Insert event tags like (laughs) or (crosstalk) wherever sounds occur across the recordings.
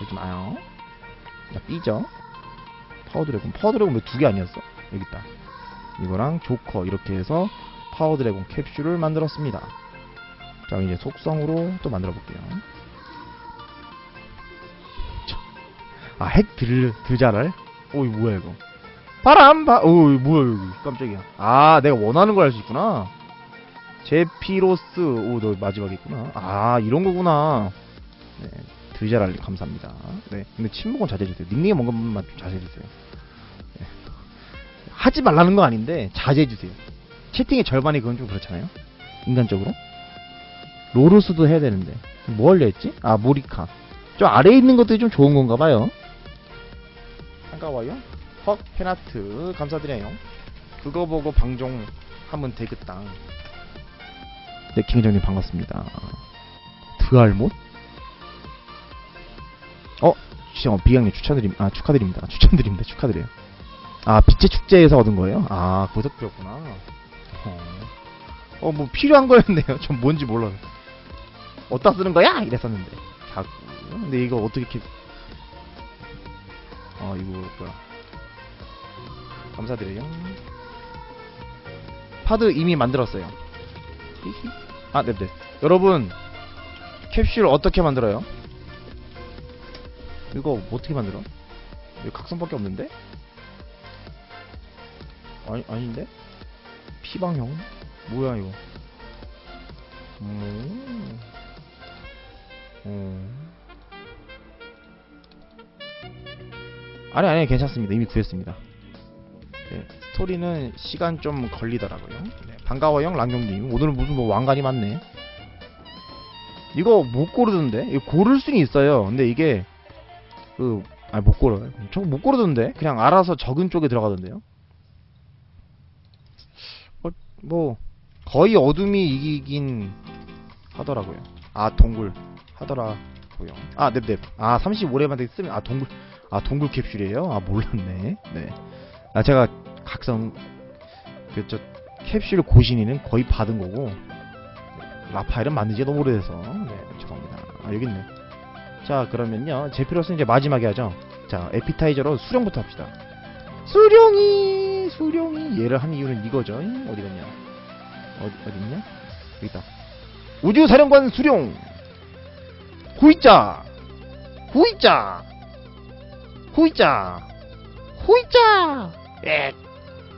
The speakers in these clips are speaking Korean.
그러지 마요. 자, 삐죠. 파워드래곤. 파워드래곤 왜 두 개 아니었어? 여기 있다. 이거랑 조커 이렇게 해서 파워드래곤 캡슐을 만들었습니다. 자, 이제 속성으로 또 만들어 볼게요. 아, 핵 들, 드자랄? 오, 이거 뭐야, 이거. 바람, 바, 오, 이거 뭐야, 이거. 깜짝이야. 아, 내가 원하는 걸 할 수 있구나. 제피로스, 오, 너 마지막에 있구나. 아, 이런 거구나. 네, 드자랄 감사합니다. 네, 근데 침묵은 자제해주세요. 닉네임 것만 좀 자제해주세요. 네. 하지 말라는 건 아닌데, 자제해주세요. 채팅의 절반이 그건 좀 그렇잖아요? 인간적으로? 로루스도 해야 되는데. 뭐 하려 했지? 아, 모리카. 좀 아래에 있는 것들이 좀 좋은 건가 봐요. 반가워요. 헉, 헤나트. 감사드려요. 그거 보고 방종 하면 되겠다. 네, 김회장님 반갑습니다. 드알못? 어, 시청 비강님 추천드림, 아, 축하드립니다. 추천드립니다. 축하드려요. 아, 빛의 축제에서 얻은 거예요? 아, 거기서 배웠구나. 어, 어, 뭐 필요한 거였네요. (laughs) 전 뭔지 몰라서. 어디다 쓰는 거야? 이랬었는데. 자꾸. 근데 이거 어떻게 이렇게. 어, 이거 뭐야. 감사드려요. 파드 이미 만들었어요. 아, 네 네. 여러분, 캡슐 어떻게 만들어요? 이거 어떻게 만들어? 이거 각성밖에 없는데? 아니, 아닌데? 피방형? 뭐야, 이거? 음. 음. 아니, 아니, 괜찮습니다. 이미 구했습니다. 네, 스토리는 시간 좀 걸리더라고요. 네, 반가워요, 랑경님. 오늘은 무슨 뭐 왕관이 많네. 이거 못 고르던데? 이거 고를 수는 있어요. 근데 이게, 그, 아, 못 고르요. 저거 못 고르던데? 그냥 알아서 적은 쪽에 들어가던데요? 어, 뭐, 거의 어둠이 이기긴 하더라고요. 아, 동굴. 하더라고요. 아, 넵넵. 아, 35레만 쓰면, 아, 동굴, 아, 동굴 캡슐이에요? 아, 몰랐네. 네. 아, 제가 각성, 그, 저, 캡슐 고신이는 거의 받은 거고, 라파엘은 만든 지 너무 오래돼서, 네, 죄송합니다. 아, 여기 있네. 자, 그러면요. 제피로스는 이제 마지막에 하죠. 자, 에피타이저로 수령부터 합시다. 수령이, 수령이. 얘를 한 이유는 이거죠. 어디 갔냐? 어디, 어디 있냐? 여기 있다. 우주사령관 수령! 후이자! 후이자! 후이자! 후이자! 엑!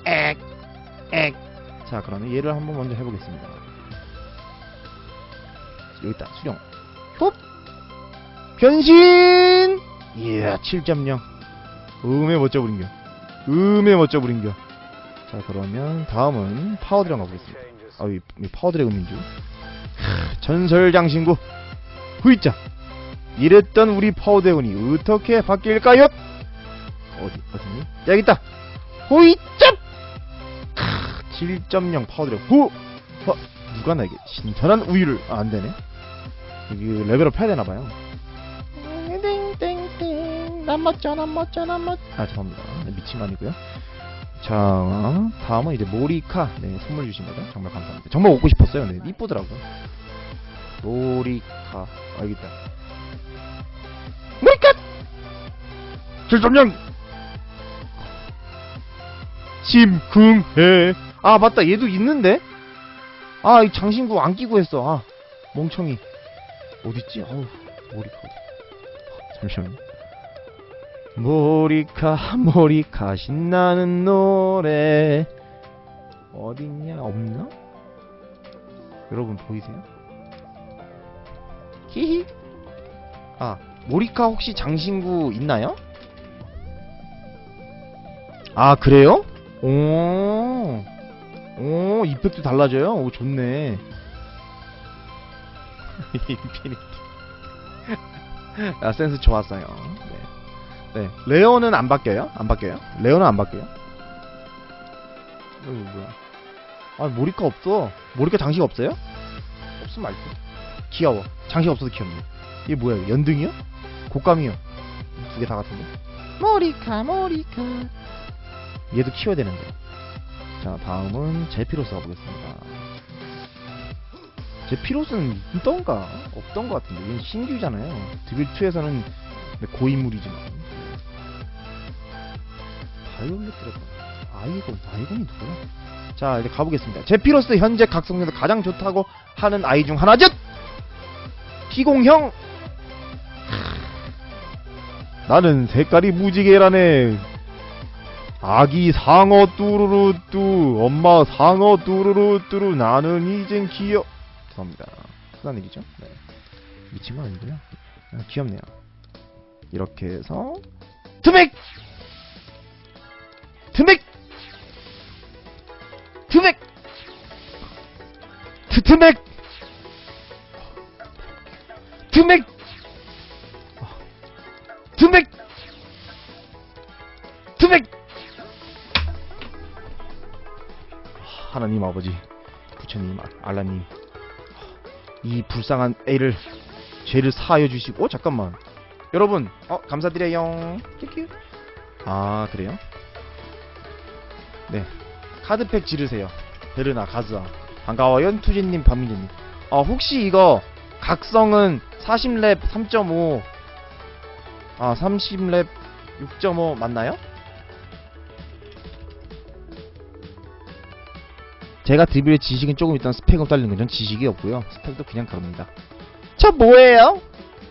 엑! 엑! 자, 그러면 얘를 한번 먼저 해보겠습니다. 여기 있다. 수령. 톱! 변신! 이야, 7.0. 음에 멋져 부린겨. 음에 멋져 부린겨. 자, 그러면 다음은 파워드래곤 가보겠습니다. 아, 이, 이 파워드래곤인 줄. 하, 전설 장신구. 후이자! 이랬던 우리 파워드래곤이 어떻게 바뀔까요? 어디, 어디니? 여기 있다! 후이자! 7.0 파워드래곤. 후! 어, 누가 나에게 신선한 우유를, 아, 안 되네. 여기 레벨업 해야 되나봐요. 난 멋져 난 멋져 난 멋. 아 죄송합니다. 네, 미친 거 아니고요. 자 다음은 이제 모리카 네 선물 주신 거죠. 정말 감사합니다. 정말 얻고 싶었어요. 네 이쁘더라고요. 모리카 아 여기 있다. 모리카 7.0 심쿵해. 아 맞다 얘도 있는데. 아 이 장신구 안 끼고 했어. 아 멍청이. 어딨지? 어우 모리카 어디? 잠시만요. 모리카 모리카 신나는 노래 어딨냐 없나? 여러분 보이세요? 히히 아 모리카 혹시 장신구 있나요? 아 그래요? 오, 오 이펙트 달라져요? 오 좋네 (laughs) 인피니티 아, 센스 좋았어요. 네. 네. 레어는 안 바뀌어요? 안 바뀌어요? 레어는 안 바뀌어요? 이거 뭐야? 아, 모리카 없어. 모리카 장식 없어요? 없으면 말지. 귀여워. 장식 없어도 귀엽네. 이게 뭐야? 이거? 연등이요? 곶감이요? 두 개 다 같은데? 모리카, 모리카. 얘도 키워야 되는데. 자, 다음은 제피로스 가보겠습니다. 제피로스는 있던가? 없던 것 같은데. 얘는 신규잖아요. 드빌2에서는 근데 고인물이지만 바이올렛 드래곤 아이곤 아이곤이 누구야? 자 이제 가보겠습니다. 제피로스 현재 각성력도 가장 좋다고 하는 아이 중 하나죠 피공형. 나는 색깔이 무지개라네. 아기 상어 뚜루루뚜 엄마 상어 뚜루루뚜루 나는 이젠 귀여 죄송합니다. 흔한 일이죠? 네. 미친 건 아니고요. 아, 귀엽네요. 이렇게 해서 트맥 트맥! 트맥! 트트맥! 트맥! 트맥! 트맥! 하나님 아버지 부처님 아- 알라님 이 불쌍한 애를 죄를 사하여 주시고 어, 잠깐만. 여러분 어 감사드려요. 아 그래요 네. 카드팩 지르세요. 베르나 가즈아. 반가워요 투진님 박민재님. 어 혹시 이거 각성은 40렙 3.5 아 30렙 6.5 맞나요? 제가 드빌의 지식은 조금 있던 스펙은 딸리는 건전 지식이 없고요. 스펙도 그냥 그럽니다. 저 뭐예요?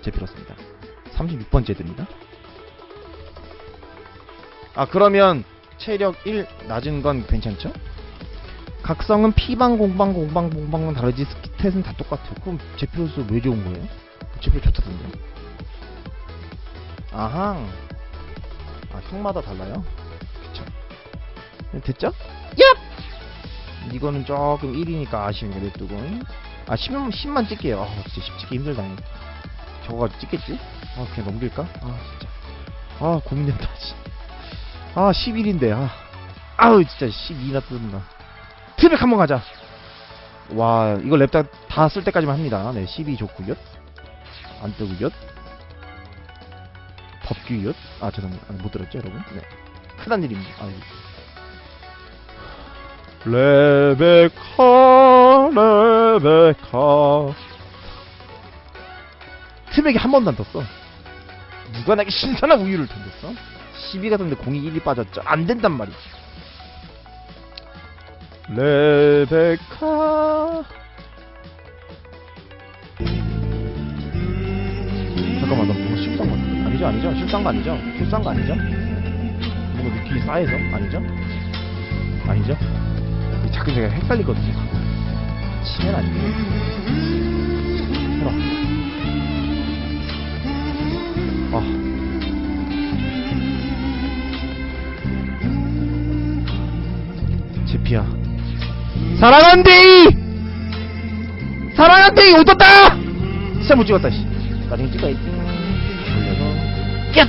제 필요습니다. 36번째 드립니다. 아 그러면 체력 1 낮은 건 괜찮죠? 각성은 피방 공방 공방 공방은 다르지 스키탯은 다 똑같아요 그럼 제피로스 왜 좋은 거예요? 제피로 좋다던데 아항 아 형마다 달라요? 그쵸 됐죠? 얍! 이거는 조금 1이니까 아쉬운 거 냅두고 아 10만, 10만 찍게요 아 진짜 10 찍기 힘들다 저거 찍겠지? 아 그냥 넘길까? 아 진짜 아 고민된다 씨. 아 11인데 아. 아우 진짜 12나 뜬다 트랙 한번 가자. 와 이거 랩다 다 쓸 때까지만 합니다. 네 12 좋구요 안 뜨구요 법규요 아 죄송합니다. 아, 못 들었죠 여러분? 네. 큰일 일입니다. 아, 레베카 레베카. 트랙이 한 번도 안 떴어 누가 내게 신선한 우유를 던졌어? 12가 떴는데 공이 1이 빠졌죠. 안 된단 말이야 레베카. 잠깐만 나 뭔가 실수한 거 같은데 아니죠 아니죠. 실수한 거 아니죠. 실수한 거 아니죠. 뭔가 느낌이 싸해서? 아니죠? 아니죠? 자꾸 제가 헷갈리거든요 치면 아니에요. 해라 아 제피야. 사랑한데이! 사랑한데이 웃었다? 진짜 못 찍었다 씨. 나중에 찍어야지. 야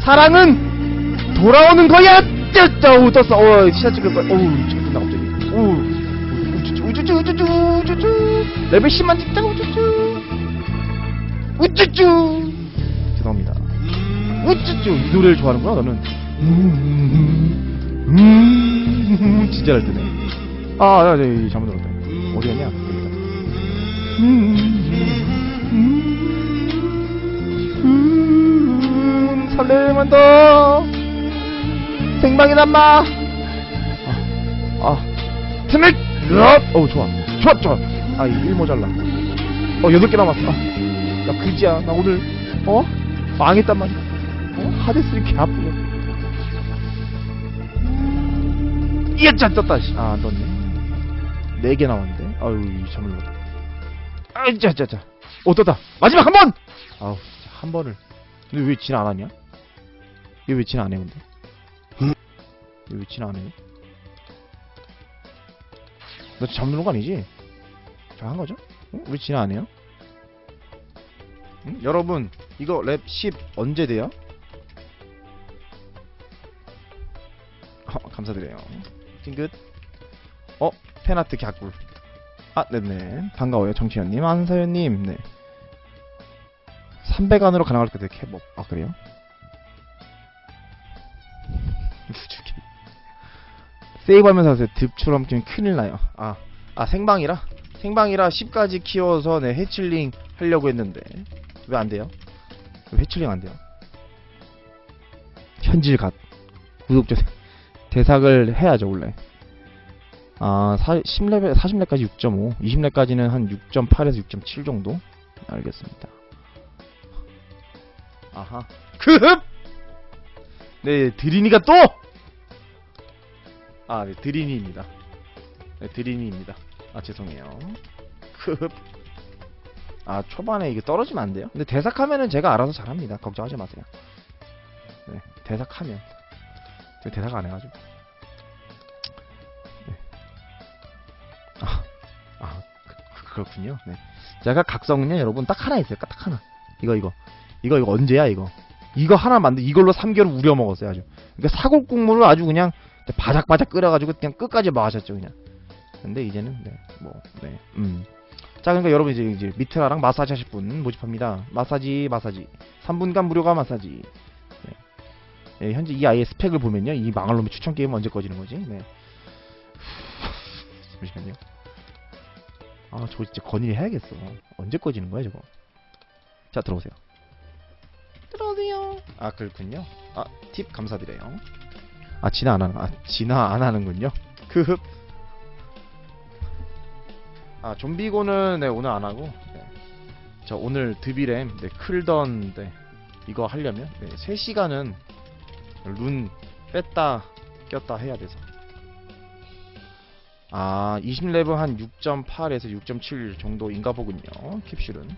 사랑은 돌아오는 거야! 쩌쩌 웃었어. 어 시작 찍을 거야 어우 찍었나 갑자기. 어우 우쭈쭈 우쭈쭈 우쭈쭈 우쭈쭈. 레벨 10만 찍자고 우쭈쭈. 우쭈쭈. 죄송합니다. 우쭈쭈. 이 노래를 좋아하는구나 너는. 음, 음, 진짜 잘 뜨네 아, 야, 야, 야, 잘못 들었다. 어디 갔냐? 여기 있다. 음, 음, 설레만 더 생방이 남마. 아, 아, 트맥, 어우 좋아, 좋아, 좋아. 아, 일 모자라. 어, 여덟 개 남았어. 아, 야, 그지야, 나 오늘 어 망했단 말이야. 어, 하데스 이렇게 아프냐? 이야, 짠 떴다. 씨. 아, 안 떴네. 네개 남았는데. 아유, 눌렀다. 아이, 자, 자, 자. 오, 떴다. 마지막 한 번! 아우, 한 번을. 근데 왜 진 안 하냐? 얘왜진 안 해, 근데? 얘왜진 안 해? 나 잘못 누른 거 아니지? 잘한 거죠? 응? 왜진안 해요? 응? 여러분, 이거 랩 10 언제 돼요? 어, 감사드려요. 찡긋. 어, 팬아트 갸꿀. 아, 네네. 반가워요, 정치현님. 안서연님, 네. 300안으로 가능할 것 같아요, 캡업. 아, 그래요? (laughs) 우주기. 세이브하면서 하세요. 득출하면 큰일 나요. 아, 아, 생방이라? 생방이라 10까지 키워서, 네, 해칠링 하려고 했는데. 왜 안 돼요? 왜 해칠링 안 돼요? 현질갓 구독자 대삭을 해야죠 원래 아 10레벨 40렙까지 6.5 20렙까지는 한 6.8에서 6.7 정도 알겠습니다 아하 크흡 네 드리니가 또! 아, 네, 드리니입니다. 네, 드리니입니다. 아, 죄송해요. 크흡. 아, 초반에 이게 떨어지면 안 돼요? 근데 대삭하면은 제가 알아서 잘합니다. 걱정하지 마세요. 네, 대삭하면. 대삭 안 해가지고. 네. 아, 아, 그, 그렇군요. 네. 제가 각성은요, 여러분, 딱 하나 있어요. 딱 하나. 이거, 이거. 이거, 이거 언제야, 이거? 이거 하나 만들, 이걸로 3개월 우려 먹었어요, 아주. 그러니까 사골 국물을 아주 그냥 바작바작 끓여가지고 그냥 끝까지 마셨죠, 그냥. 근데 이제는, 네, 뭐, 네, 음. 자, 그러니까 여러분 이제, 이제 미트라랑 마사지 하실 분 모집합니다. 마사지, 마사지. 3분간 무료가 마사지. 네. 네, 현재 이 아이의 스펙을 보면요. 이 망할 놈의 추천 게임은 언제 꺼지는 거지? 네. (laughs) 잠시만요. 아, 저거 진짜 건의를 해야겠어. 언제 꺼지는 거야, 저거? 자, 들어오세요. 들어오세요. 아, 그렇군요. 아, 팁 감사드려요. 아, 진화 안 하는, 아, 진화 안 하는군요. 크흡. 아, 좀비고는, 네, 오늘 안 하고, 네. 저 오늘 드비램, 네, 클던, 네, 이거 하려면, 네, 3시간은 룬 뺐다, 꼈다 해야 돼서. 아, 20레벨 한 6.8에서 6.7 정도인가 보군요. 캡슐은.